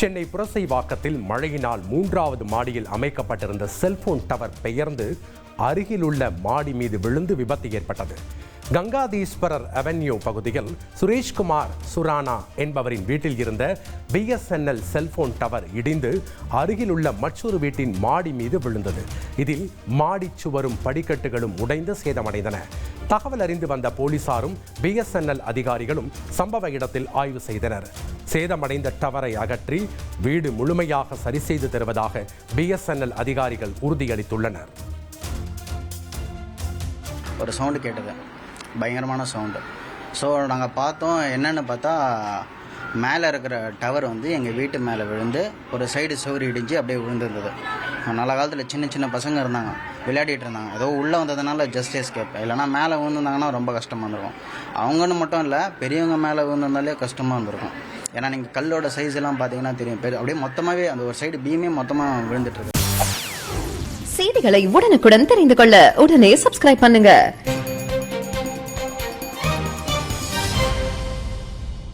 சென்னை புரசைவாக்கத்தில் மழையினால் மூன்றாவது மாடியில் அமைக்கப்பட்டிருந்த செல்போன் டவர் பெயர்ந்து அருகிலுள்ள மாடி மீது விழுந்து விபத்து ஏற்பட்டது. கங்காதீஸ்வரர் அவென்யூ பகுதியில் சுரேஷ்குமார் சுரானா என்பவரின் வீட்டில் இருந்த பிஎஸ்என்எல் செல்போன் டவர் இடிந்து அருகிலுள்ள மற்றொரு வீட்டின் மாடி மீது விழுந்தது. இதில் மாடிச் சுவரும் படிக்கட்டுகளும் உடைந்து சேதமடைந்தன. தகவல் அறிந்து வந்த போலீசாரும் பிஎஸ்என்எல் அதிகாரிகளும் சம்பவ இடத்தில் ஆய்வு செய்தனர். சேதமடைந்த டவரை அகற்றி வீடு முழுமையாக சரி செய்து தருவதாக பிஎஸ்என்எல் அதிகாரிகள் உறுதியளித்துள்ளனர். ஒரு சவுண்டு கேட்டது. பயங்கரமான சவுண்டு ஸோ நாங்கள் பார்த்தோம் என்னென்னு பார்த்தா மேலே இருக்கிற டவர் வந்து எங்கள் வீட்டு மேலே விழுந்து ஒரு சைடு சுவர் இடிஞ்சு அப்படியே விழுந்துருந்தது. நல்ல காலத்தில் சின்ன சின்ன பசங்க இருந்தாங்க. விளையாடிட்டு இருந்தாங்க. ஏதோ உள்ளே வந்ததுனால ஜஸ்ட் எஸ்கேப் இல்லைனா மேலே விழுந்துருந்தாங்கன்னா ரொம்ப கஷ்டமாக இருந்திருக்கும். அவங்கன்னு மட்டும் இல்லை பெரியவங்க மேலே விழுந்திருந்தாலே கஷ்டமாக இருந்திருக்கும். ஏன்னா நீங்கள் கல்லோட சைஸ் எல்லாம் பார்த்தீங்கன்னா தெரியும். அப்படியே மொத்தமாகவே அந்த ஒரு சைடு பீமே மொத்தமாக விழுந்துட்டு இருக்கு. செய்திகளை உடனுக்குடன் தெரிந்து கொள்ள உடனே சப்ஸ்கிரைப் பண்ணுங்க.